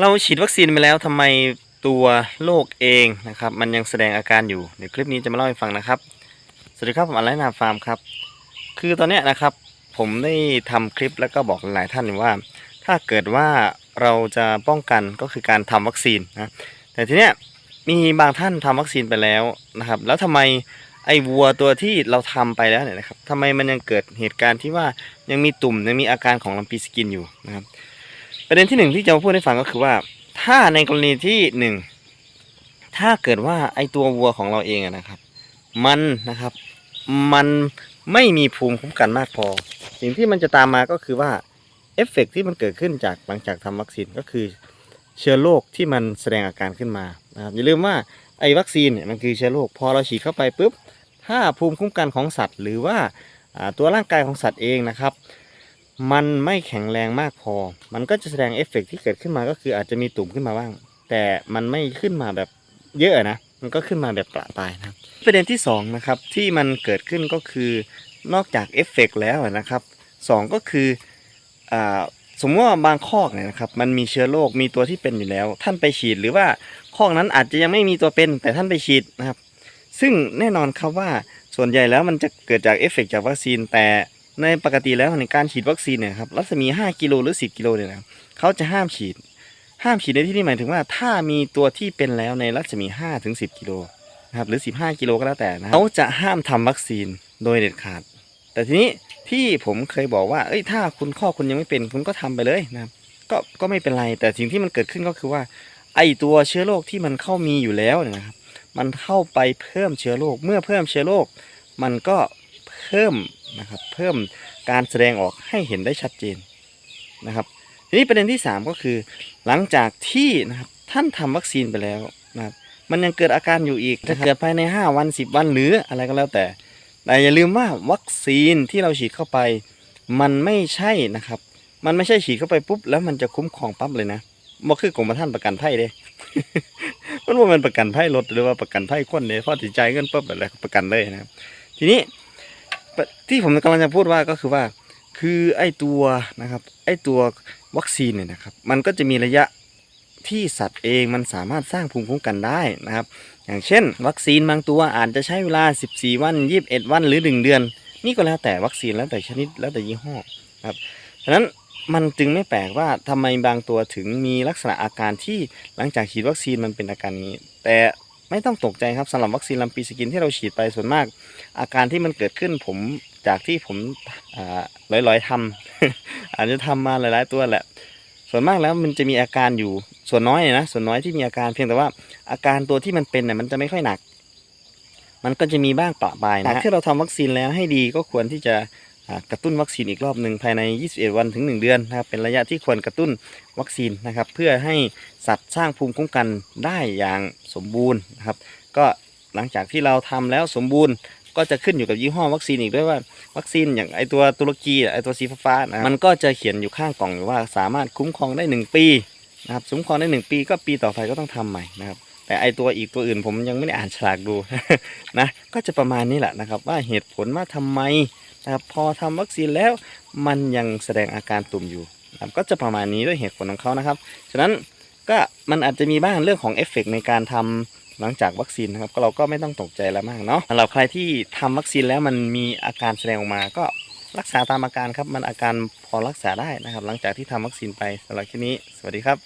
เราฉีดวัคซีนไปแล้วทำไมตัวโรคเองนะครับ มันยังแสดงอาการอยู่เดี๋ยวคลิปนี้จะมาเล่าให้ฟังนะครับ สวัสดีครับผมอัลไลนาฟาร์มครับ คือตอนนี้นะครับ ผมได้ทำคลิปแล้วก็บอกหลายท่านว่า ถ้าเกิดว่าเราจะป้องกันก็คือการทำวัคซีนนะแต่ทีเนี้ยมีบางท่านทำวัคซีนไปแล้วนะครับ แล้วทำไมไอ้วัวตัวที่เราทำไปแล้วเนี่ยนะครับทำไมมันยังเกิดเหตุการณ์ที่ว่ายังมีตุ่มยังมีอาการของลำปีสกินอยู่นะครับ ประเด็นที่หนึ่งที่จะมาพูดให้ฟังก็คือว่า ถ้าในกรณีที่หนึ่งถ้าเกิดว่าไอตัววัวของเราเองนะครับ มันนะครับ มันไม่มีภูมิคุ้มกันมากพอ สิ่งที่มันจะตามมาก็คือว่าเอฟเฟกต์ที่มันเกิดขึ้นจากหลังจากทำวัคซีนก็คือเชื้อโรคที่มันแสดงอาการขึ้นมานะครับอย่าลืมว่าไอ้วัคซีนเนี่ยมันคือเชื้อโรคพอเราฉีดเข้าไปปุ๊บถ้าภูมิคุ้มกันของสัตว์ หรือว่าตัวร่างกายของสัตว์เองนะครับ มันไม่แข็งแรงมากพอ มันก็จะแสดงเอฟเฟกต์ที่เกิดขึ้นมาก็คืออาจจะมีตุ่มขึ้นมาบ้าง แต่มันไม่ขึ้นมาแบบเยอะนะ มันก็ขึ้นมาแบบประปรายนะครับประเด็นที่สองนะครับที่มันเกิดขึ้นก็คือนอกจากเอฟเฟกต์แล้วนะครับสองก็คืออสมมติว่าบางคอกเนี่ยนะครับมันมีเชื้อโรคมีตัวที่เป็นอยู่แล้ว ท่านไปฉีดหรือว่าคอกนั้นอาจจะยังไม่มีตัวเป็น แต่ท่านไปฉีดนะครับ ซึ่งแน่นอนครับว่าส่วนใหญ่แล้วมันจะเกิดจากเอฟเฟกต์จากวัคซีนแต่ ในปกติแล้วในการฉีดวัคซีนเนี่ยครับรัศมี 5 กิโลหรือ 10 กิโลเนี่ยนะเขาจะห้ามฉีด ห้ามฉีดในที่นี้หมายถึงว่า ถ้ามีตัวที่เป็นแล้วในรัศมี 5 ถึง 10 กิโลนะครับหรือ 15 กิโลก็แล้วแต่นะเขาจะห้ามทำวัคซีนโดยเด็ดขาด แต่ทีนี้ที่ผมเคยบอกว่าเอ้ยถ้าคุณข้อคุณยังไม่เป็นคุณก็ทำไปเลยนะครับก็ก็ไม่เป็นไร แต่สิ่งที่มันเกิดขึ้นก็คือว่า ไอตัวเชื้อโรคที่มันเข้ามีอยู่แล้วเนี่ยนะครับมันเข้าไปเพิ่มเชื้อโรคเมื่อเพิ่มเชื้อโรคมันก็เพิ่ม นะครับ เพิ่มการแสดงออกให้เห็นได้ชัดเจนนะครับ ทีนี้ประเด็นที่ 3 ก็คือ หลังจากที่นะครับท่านทำวัคซีนไปแล้วนะครับมันยังเกิดอาการอยู่อีกถ้าเกิดภายใน 5 วัน 10 วันหรืออะไรก็แล้วแต่ แต่อย่าลืมว่าวัคซีนที่เราฉีดเข้าไป มันไม่ใช่นะครับ มันไม่ใช่ฉีดเข้าไปปุ๊บแล้วมันจะคุ้มครองปั๊บเลยนะบ่คือกรมธรรม์ประกันภัยเด้ มันว่ามันประกันภัยรถหรือว่าประกันภัยคนเนี่ยพอติดใจเงินปุ๊บอะไรประกันเลยนะครับ ทีนี้ ที่ผมกำลังจะพูดว่าก็คือว่าคือไอ้ตัวนะครับไอ้ตัววัคซีนเนี่ยนะครับมันก็จะมีระยะที่สัตว์เองมันสามารถสร้างภูมิคุ้มกันได้นะครับ อย่างเช่น วัคซีนบางตัวอาจจะใช้เวลา 14 วัน 21 วันหรือ 1 เดือน นี่ก็แล้วแต่วัคซีนแล้วแต่ชนิดแล้วแต่ยี่ห้อครับฉะนั้นมันจึงไม่แปลกว่าทำไมบางตัวถึงมีลักษณะอาการที่หลังจากฉีดวัคซีนมันเป็นอาการนี้ แต่ ไม่ต้องตกใจครับสำหรับวัคซีนลำปีสกินที่เราฉีดไปส่วนมาก อาการที่มันเกิดขึ้นผมจากที่ผมอ่าลอยๆทำอาจจะทำมาหลายๆตัวแหละ ส่วนมากแล้วมันจะมีอาการอยู่ส่วนน้อยนะส่วนน้อยที่มีอาการเพียงแต่ว่าอาการตัวที่มันเป็นเนี่ยมันจะไม่ค่อยหนัก มันก็จะมีบ้างปะปายนะที่เราทำวัคซีนแล้วให้ดีก็ควรที่จะ กระตุ้นวัคซีนอีกรอบหนึ่งภายใน 21 วันถึง 1 เดือนนะครับเป็นระยะที่ควรกระตุ้นวัคซีนนะครับเพื่อให้สัตว์สร้างภูมิคุ้มกันได้อย่างสมบูรณ์นะครับก็หลังจากที่เราทำแล้วสมบูรณ์ก็จะขึ้นอยู่กับยี่ห้อวัคซีนอีกด้วยว่าวัคซีนอย่างไอตัวตุรกีไอตัวสีฟ้านะมันก็จะเขียนอยู่ข้างกล่องอยู่ว่าสามารถคุ้มครองได้ 1 ปีนะครับคุ้มครองได้ 1 ปี ก็ปีต่อไปก็ต้องทำใหม่นะครับแต่ไอตัวอีกตัวอื่นผมยังไม่ได้อ่านฉลากดูนะก็จะประมาณนี้แหละนะครับว่าเหตุผลว่าทำไม นะครับพอทำวัคซีนแล้วมันยังแสดงอาการตุ่มอยู่นะครับก็จะประมาณนี้ด้วยเหตุผลของเขานะครับ ฉะนั้นก็มันอาจจะมีบ้างเรื่องของเอฟเฟกในการทำหลังจากวัคซีนนะครับก็เราก็ไม่ต้องตกใจแล้วมากเนาะสำหรับใครที่ทำวัคซีนแล้วมันมีอาการแสดงออกมาก็รักษาตามอาการครับ มันอาการพอรักษาได้นะครับ หลังจากที่ทำวัคซีนไปสำหรับคลิปนี้ สวัสดีครับ